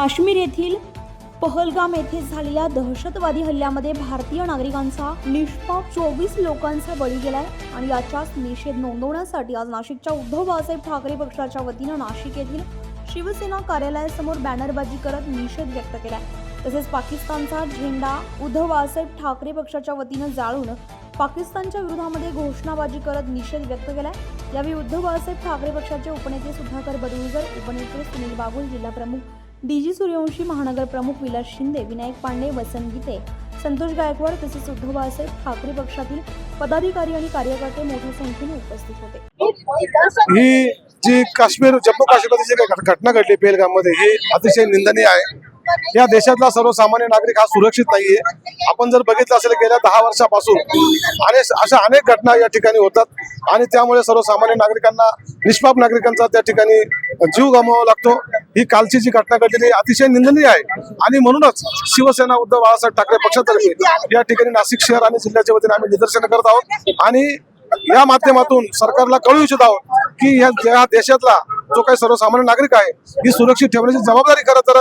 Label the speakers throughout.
Speaker 1: काश्मीर येथील पहलगाम येथे झालेल्या दहशतवादी हल्ल्यामध्ये भारतीय नागरिकांचा निष्पाप चोवीस लोकांचा बळी गेलाय आणि याचाच निषेध नोंदवण्यासाठी आज नाशिकच्या उद्धव बाळासाहेब ठाकरे पक्षाच्या वतीनं नाशिक येथील शिवसेना कार्यालयासमोर बॅनरबाजी करत निषेध व्यक्त केलाय. तसेच पाकिस्तानचा झेंडा उद्धव बाळासाहेब ठाकरे पक्षाच्या वतीनं जाळून पाकिस्तानच्या विरोधामध्ये घोषणाबाजी करत निषेध व्यक्त केलाय. यावेळी उद्धव बाळासाहेब ठाकरे पक्षाचे उपनेते सुधाकर बडुळकर उपनेते सुनील बागुल जिल्हाप्रमुख डीजी सूर्यवंशी महानगर प्रमुख विलास शिंदे विनायक पांडे वसंत गीते संतोष गायकवाड तसेच उद्धव बाळासाहेब ठाकरे पक्षातील पदाधिकारी आणि कार्यकर्ते मोठ्या संख्येने उपस्थित होते.
Speaker 2: ही जी काश्मीर जम्मू काश्मीरमध्ये जी काही घट- घटना घडली पेहलगाममध्ये ही अतिशय निंदनीय आहे. या देशातला सर्वसामान्य नागरिक हा सुरक्षित नाहीये. आपण जर बघितलं असेल गेल्या दहा वर्षापासून आणि अशा अनेक घटना या ठिकाणी होतात आणि त्यामुळे सर्वसामान्य नागरिकांना निष्पाप नागरिकांचा त्या ठिकाणी जीव गमावा लागतो. ही कालची जी घटना घडलेली अतिशय निंदनीय आहे. आणि म्हणूनच शिवसेना उद्धव बाळासाहेब ठाकरे पक्षातर्फे या ठिकाणी नाशिक शहर आणि जिल्ह्याच्या वतीने आम्ही निदर्शन करत आहोत. आणि या माध्यमातून सरकारला कळू इच्छित आहोत की या या देशातला जो काही सर्वसामान्य नागरिक आहे ही सुरक्षित ठेवण्याची जबाबदारी खरं तर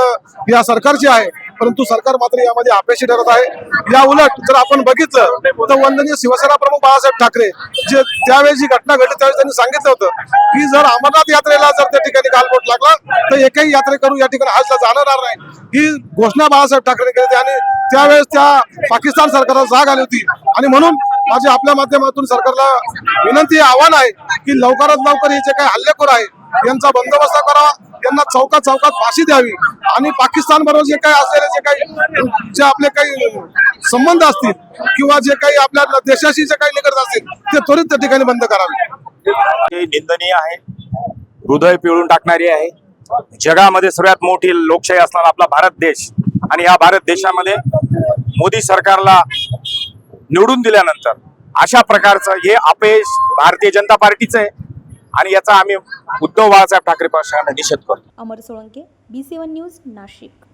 Speaker 2: या सरकारची आहे. परंतु सरकार मात्र यामध्ये अपयशी ठरत आहे. या उलट जर आपण बघितलं तर वंदनीय शिवसेना प्रमुख बाळासाहेब ठाकरे जे त्यावेळी जी घटना घडली त्यावेळी त्यांनी सांगितलं होतं की जर अमरनाथ यात्रेला जर त्या ठिकाणी गालबोट लागला तर एकही यात्रेकरू या ठिकाणी हजला जाणार नाही. ही घोषणा बाळासाहेब ठाकरे केली आणि त्यावेळेस त्या पाकिस्तान सरकारला जाग आली होती. आणि म्हणून माझी आपल्या माध्यमातून सरकारला विनंती आव्हान आहे की लवकरात लवकर हे जे काही हल्लेखोर आहे यांचा बंदोबस्त करावा यांना चौकात चौकात फाशी द्यावी. आणि पाकिस्तान बरोबर जे काही असलेले जे काही जे आपले काही संबंध असतील किंवा जे काही आपल्या देशाशी जे काही निगडीत असतील ते त्वरित त्या ठिकाणी बंद करावे.
Speaker 3: निंदनीय आहे. हृदय पिळून टाकणारी आहे. जगामध्ये सर्वात मोठी लोकशाही असणारा आपला भारत देश. आणि या भारत देशामध्ये मोदी सरकारला निवडून दिल्यानंतर अशा प्रकारचं हे अपयश भारतीय जनता पार्टीचं आहे. आणि याचा आम्ही उद्धव बाळासाहेब ठाकरे पक्षाने निषेध करतो.
Speaker 1: Amar Solanke B seven news Nashik.